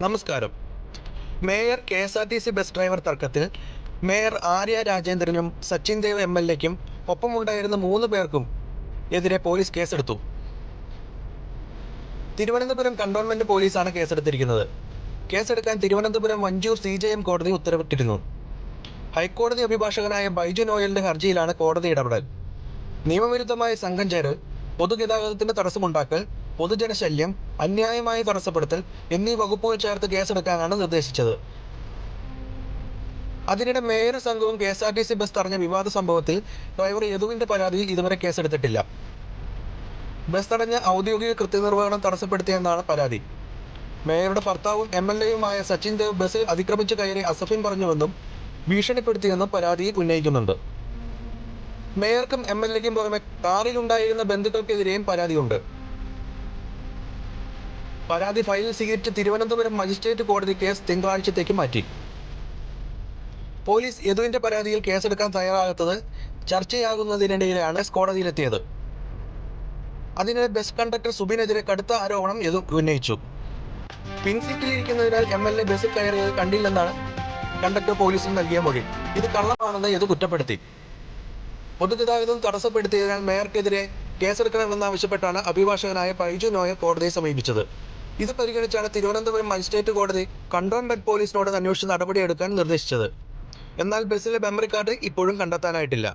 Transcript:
നമസ്കാരം. Mayor K S R T C bus driver തർക്കത്തിൽ mayor Arya രാജേന്ദ്രനും സച്ചിൻ ദേവ് എം എൽ എക്കും ഒപ്പമുണ്ടായിരുന്ന മൂന്ന് പേർക്കും എതിരെ പോലീസ് കേസെടുത്തു. തിരുവനന്തപുരം കണ്ടോൺമെന്റ് പോലീസാണ് കേസെടുത്തിരിക്കുന്നത്. കേസെടുക്കാൻ Thiruvananthapuram Vanchiyoor C J M കോടതി ഉത്തരവിട്ടിരുന്നു. ഹൈക്കോടതി അഭിഭാഷകനായ ബൈജു നോയലിന്റെ ഹർജിയിലാണ് കോടതി ഇടപെടൽ. നിയമവിരുദ്ധമായ സംഘം ചേരൽ പൊതുഗതാഗതത്തിന് തടസ്സമുണ്ടാക്കൽ പൊതുജനശല്യം അന്യായമായി തടസ്സപ്പെടുത്തൽ എന്നീ വകുപ്പുകൾ ചേർത്ത് കേസെടുക്കാനാണ് നിർദ്ദേശിച്ചത്. അതിനിടെ മേയർ സംഘവും K S R T C bus തടഞ്ഞ വിവാദ സംഭവത്തിൽ ഡ്രൈവർ യദുവിന്റെ പരാതിയിൽ ഇതുവരെ കേസെടുത്തിട്ടില്ല. ബസ് തടഞ്ഞ ഔദ്യോഗിക കൃത്യനിർവഹണം തടസ്സപ്പെടുത്തിയെന്നാണ് പരാതി. മേയറുടെ ഭർത്താവും എം എൽ എയുമായ സച്ചിൻ ദേവ് ബസ്സിൽ അതിക്രമിച്ചു കയറി അസഫിൻ പറഞ്ഞുവെന്നും ഭീഷണിപ്പെടുത്തിയെന്നും പരാതിയിൽ ഉന്നയിക്കുന്നുണ്ട്. മേയർക്കും എം എൽ എക്കും പുറമെ കാറിലുണ്ടായിരുന്ന ബന്ധുക്കൾക്കെതിരെയും പരാതിയുണ്ട്. പരാതി ഫയൽ സ്വീകരിച്ച് തിരുവനന്തപുരം മജിസ്ട്രേറ്റ് കോടതി കേസ് തിങ്കളാഴ്ചത്തേക്ക് മാറ്റി. പോലീസ് യദുവിന്റെ പരാതിയിൽ കേസെടുക്കാൻ തയ്യാറാകാത്തത് ചർച്ചയാകുന്നതിനിടയിലാണ് കോടതിയിലെത്തിയത്. അതിനിടെ ബസ് കണ്ടക്ടർ സുബിനെതിരെ കടുത്ത ആരോപണം യദു ഉന്നയിച്ചു. പിൻസീറ്റിലിരിക്കുന്നതിനാൽ എം എൽ എ ബസ്സിൽ കയറിയത് കണ്ടില്ലെന്നാണ് കണ്ടക്ടർ പോലീസിന് നൽകിയ മൊഴി. ഇത് കള്ളമാണെന്ന് യദു കുറ്റപ്പെടുത്തി. പൊതുഗതാഗതം തടസ്സപ്പെടുത്തിയതിനാൽ മേയർക്കെതിരെ കേസെടുക്കണമെന്നാവശ്യപ്പെട്ടാണ് അഭിഭാഷകനായ പൈജു നോയ കോടതിയെ സമീപിച്ചത്. ഇത് പരിഗണിച്ചാണ് തിരുവനന്തപുരം മജിസ്ട്രേറ്റ് കോടതി കണ്ടോൺമെന്റ് പോലീസിനോട് അന്വേഷിച്ച് നടപടിയെടുക്കാൻ നിർദ്ദേശിച്ചത്. എന്നാൽ ബസ്സിലെ മെമ്മറി കാർഡ് ഇപ്പോഴും കണ്ടെത്താനായിട്ടില്ല.